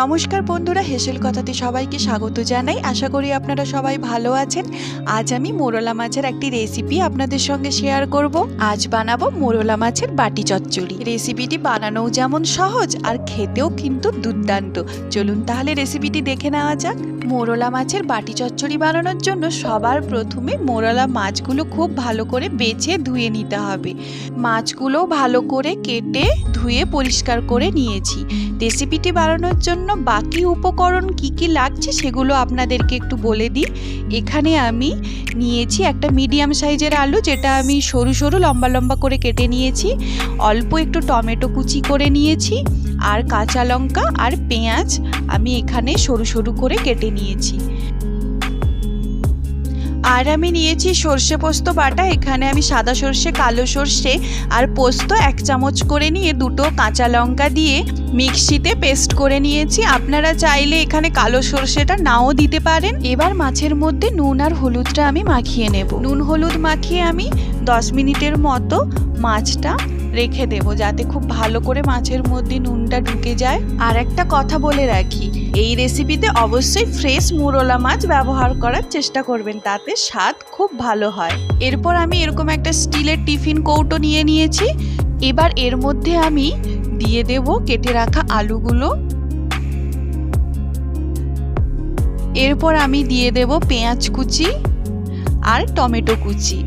নমস্কার বন্ধুরা, হেসেল কথাতে সবাইকে স্বাগত জানাই। আশা করি আপনারা সবাই ভালো আছেন। আজ আমি মোরলা মাছের একটি রেসিপি আপনাদের সঙ্গে শেয়ার করব। আজ বানাবো মোরলা মাছের বাটি চচ্চড়ি। রেসিপিটি বানানোও যেমন সহজ আর খেতেও কিন্তু দুর্দান্ত। চলুন তাহলে রেসিপিটি দেখে নেওয়া যাক। মোরলা মাছের বাটি চচ্চড়ি বানানোর জন্য সবার প্রথমে মোরলা মাছগুলো খুব ভালো করে বেছে ধুয়ে নিতে হবে। মাছগুলো ভালো করে কেটে ধুয়ে পরিষ্কার করে নিয়েছি। রেসিপিটি বানানোর জন্য বাকি উপকরণ কি কি লাগছে সেগুলো আপনাদেরকে একটু বলে দিই। এখানে আমি নিয়েছি একটা মিডিয়াম সাইজের আলু, যেটা আমি সরু সরু লম্বা লম্বা করে কেটে নিয়েছি। অল্প একটু টমেটো কুচি করে নিয়েছি, আর কাঁচা লঙ্কা আর পেঁয়াজ আমি এখানে সরু সরু করে কেটে নিয়েছি। আর আমি নিয়েছি সর্ষে পোস্ত বাটা। এখানে আমি সাদা সর্ষে, কালো সর্ষে আর পোস্ত এক চামচ করে নিয়ে দুটো কাঁচা লঙ্কা দিয়ে মিক্সিতে পেস্ট করে নিয়েছি। আপনারা চাইলে এখানে কালো সর্ষেটা নাও দিতে পারেন। এবার মাছের মধ্যে নুন আর হলুদটা আমি মাখিয়ে নেব। নুন, হলুদ মাখিয়ে আমি দশ মিনিটের মতো মাছটা রেখে দেব যাতে খুব ভালো করে মাছের মধ্যে নুনটা ঢুকে যায়। আর একটা কথা বলে রাখি, এই রেসিপিতে অবশ্যই ফ্রেশ মুরলা মাছ ব্যবহার করার চেষ্টা করবেন, তাতে স্বাদ খুব ভালো হয়। এরপর আমি এরকম একটা স্টিলের টিফিন কৌটো নিয়ে নিয়েছি। এবার এর মধ্যে আমি দিয়ে দেব কেটে রাখা আলুগুলো। এরপর আমি দিয়ে দেব পেঁয়াজ কুচি আর টমেটো কুচি।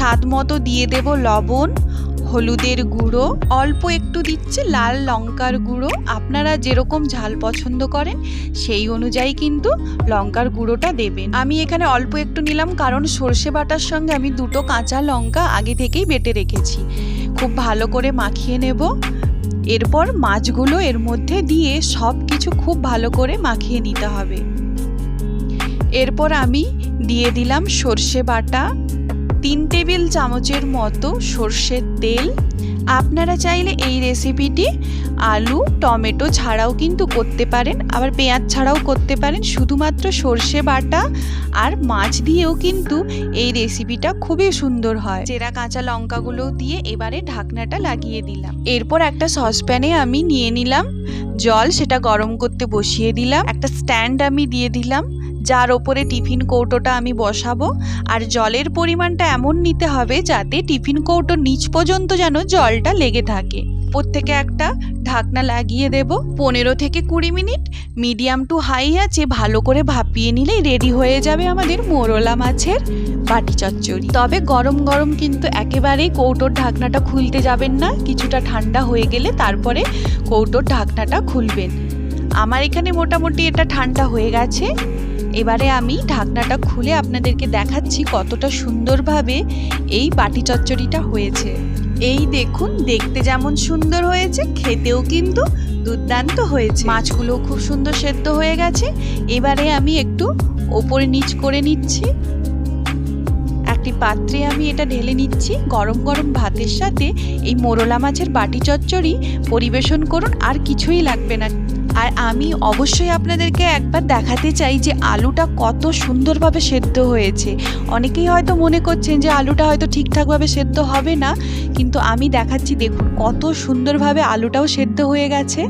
স্বাদ মতো দিয়ে দেব লবণ, হলুদের গুঁড়ো, অল্প একটু দিচ্ছে লাল লঙ্কার গুঁড়ো। আপনারা যেরকম ঝাল পছন্দ করেন, সেই অনুযায়ী কিন্তু লঙ্কার গুঁড়োটা দেবেন। আমি এখানে অল্প একটু নিলাম কারণ সর্ষে বাটার সঙ্গে আমি দুটো কাঁচা লঙ্কা আগে থেকেই বেটে রেখেছি। খুব ভালো করে মাখিয়ে নেব। এরপর মাছগুলো এর মধ্যে দিয়ে সব কিছু খুব ভালো করে মাখিয়ে নিতে হবে। এরপর আমি দিয়ে দিলাম সর্ষে বাটা। তিন টেবিল চামচের মতো সর্ষের তেল। আপনারা চাইলে এই রেসিপিটি আলু, টমেটো ছাড়াও কিন্তু করতে পারেন, আবার পেঁয়াজ ছাড়াও করতে পারেন। শুধুমাত্র সর্ষে বাটা আর মাছ দিয়েও কিন্তু এই রেসিপিটা খুবই সুন্দর হয়। চেরা কাঁচা লঙ্কাগুলো দিয়ে এবারে ঢাকনাটা লাগিয়ে দিলাম। এরপর একটা সসপ্যানে আমি নিয়ে নিলাম। জল সেটা গরম করতে বসিয়ে দিলাম। একটা স্ট্যান্ড আমি দিয়ে দিলাম। যার ওপরে টিফিন কৌটোটা আমি বসাবো আর জলের পরিমাণটা এমন নিতে হবে যাতে টিফিন কৌটোর নিচ পর্যন্ত যেন জলটা লেগে থাকে। প্রত্যেকে একটা ঢাকনা লাগিয়ে দেব। পনেরো থেকে কুড়ি মিনিট মিডিয়াম টু হাই আছে, ভালো করে ভাপিয়ে নিলেই রেডি হয়ে যাবে আমাদের মোরলা মাছের বাটি চচ্চড়ি। তবে গরম গরম কিন্তু একেবারেই কৌটোর ঢাকনাটা খুলতে যাবেন না, কিছুটা ঠান্ডা হয়ে গেলে তারপরে কৌটোর ঢাকনাটা খুলবেন। আমার এখানে মোটামুটি এটা ঠান্ডা হয়ে গেছে। এবারে আমি ঢাকনাটা খুলে আপনাদেরকে দেখাচ্ছি কতটা সুন্দরভাবে এই বাটি চচ্চড়িটা হয়েছে। এই দেখুন, দেখতে যেমন সুন্দর হয়েছে, খেতেও কিন্তু দুর্দান্ত হয়েছে। মাছগুলো খুব সুন্দর সেদ্ধ হয়ে গেছে। এবারে আমি একটু ওপরে নিচ করে নিচ্ছি। একটি পাত্রে আমি এটা ঢেলে নিচ্ছি। গরম গরম ভাতের সাথে এই মোরলা মাছের বাটি চচ্চড়ি পরিবেশন করুন, আর কিছুই লাগবে না। আর আমি অবশ্যই আপনাদেরকে একবার দেখাতে চাই যে আলুটা কত সুন্দরভাবে সেদ্ধ হয়েছে। অনেকেই হয়তো মনে করছেন যে আলুটা হয়তো ঠিকঠাকভাবে সেদ্ধ হবে না, কিন্তু আমি দেখাচ্ছি দেখুন কত সুন্দরভাবে আলুটাও সেদ্ধ হয়ে গেছে।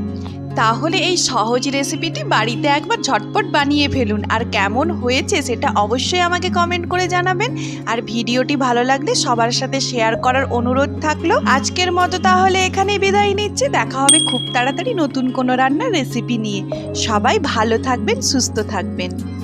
তাহলে এই সহজ রেসিপিটি বাড়িতে একবার ঝটপট বানিয়ে ফেলুন। আর কেমন হয়েছে সেটা অবশ্যই আমাকে কমেন্ট করে জানাবেন। আর ভিডিওটি ভালো লাগলে সবার সাথে শেয়ার করার অনুরোধ থাকল। আজকের মতো তাহলে এখানেই বিদায় নিচ্ছে। দেখা হবে খুব তাড়াতাড়ি নতুন কোনো রান্নার রেসিপি নিয়ে। সবাই ভালো থাকবেন, সুস্থ থাকবেন।